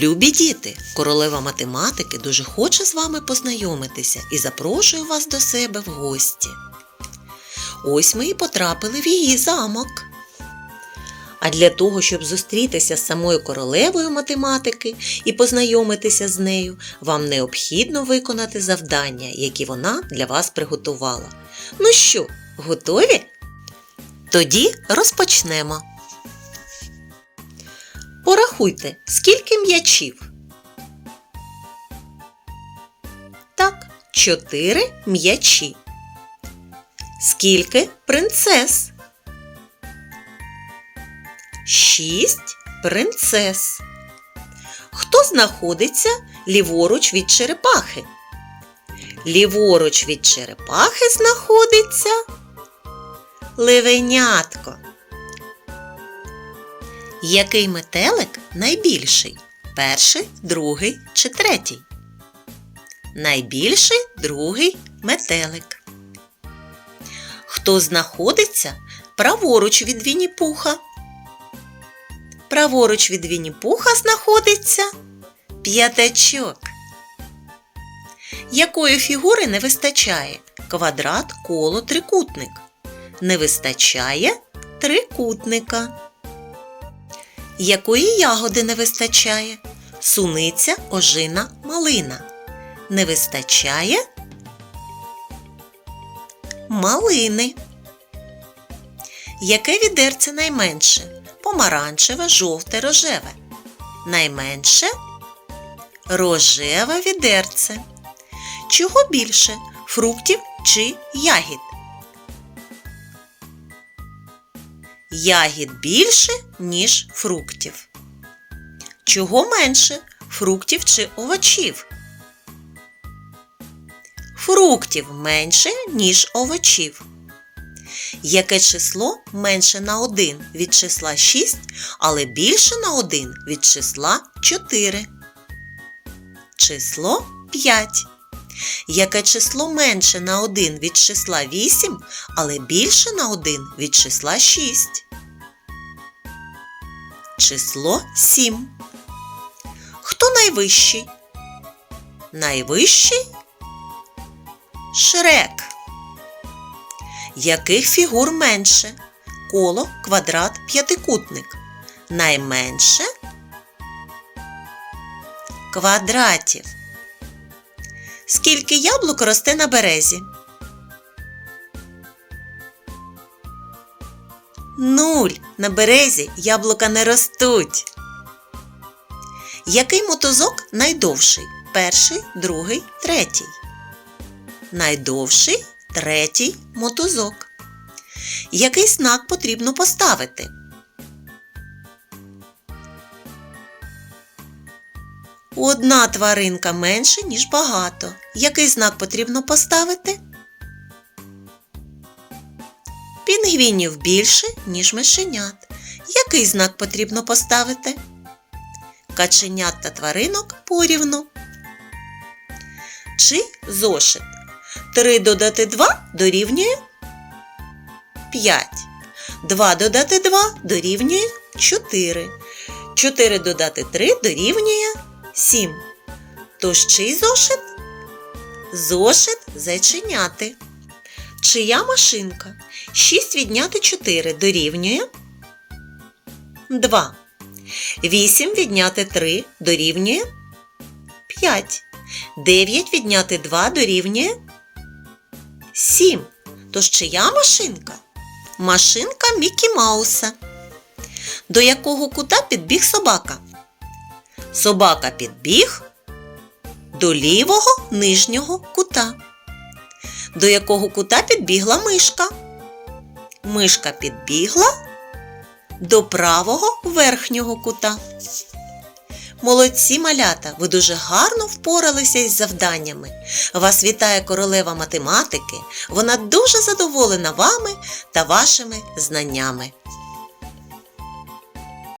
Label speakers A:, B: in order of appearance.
A: Любі діти, королева математики дуже хоче з вами познайомитися і запрошує вас до себе в гості. Ось ми і потрапили в її замок. А для того, щоб зустрітися з самою королевою математики і познайомитися з нею, вам необхідно виконати завдання, які вона для вас приготувала. Ну що, готові? Тоді розпочнемо. Порахуйте, скільки м'ячів. Так, чотири м'ячі. Скільки принцес? Шість принцес. Хто знаходиться ліворуч від черепахи? Ліворуч від черепахи знаходиться ливенятко. Який метелик найбільший? Перший, другий чи третій? Найбільший другий метелик. Хто знаходиться праворуч від Вінні-Пуха? Праворуч від Вінні-Пуха знаходиться п'ятачок. Якої фігури не вистачає? Квадрат, коло, трикутник. Не вистачає трикутника. Якої ягоди не вистачає? Суниця, ожина, малина. Не вистачає малини. Яке відерце найменше? Помаранчеве, жовте, рожеве. Найменше рожеве відерце. Чого більше? Фруктів чи ягід? Ягід більше, ніж фруктів. Чого менше? Фруктів чи овочів? Фруктів менше, ніж овочів. Яке число менше на 1 від числа 6, але більше на 1 від числа 4? Число 5. Яке число менше на 1 від числа 8, але більше на 1 від числа 6? Число 7. Хто найвищий? Найвищий Шрек. Яких фігур менше? Коло, квадрат, п'ятикутник. Найменше квадратів. Скільки яблук росте на березі? Нуль. На березі яблука не ростуть. Який мотузок найдовший? Перший, другий, третій. Найдовший третій мотузок. Який знак потрібно поставити? Одна тваринка менше, ніж багато. Який знак потрібно поставити? Пінгвінів більше, ніж мишенят. Який знак потрібно поставити? Каченят та тваринок порівну. Чи зошит? 3 додати 2 дорівнює 5. 2 додати 2 дорівнює 4. 4 додати 3 дорівнює 7. Тож чий зошит? Зошит зайченяти. Чия машинка? 6 відняти 4 дорівнює 2. 8 відняти 3 дорівнює 5. 9 відняти 2 дорівнює 7. Тож чия машинка? Машинка Мікі Мауса. До якого кута підбіг собака? Собака підбіг до лівого нижнього кута. До якого кута підбігла мишка? Мишка підбігла до правого верхнього кута. Молодці малята, ви дуже гарно впоралися із завданнями. Вас вітає королева математики. Вона дуже задоволена вами та вашими знаннями.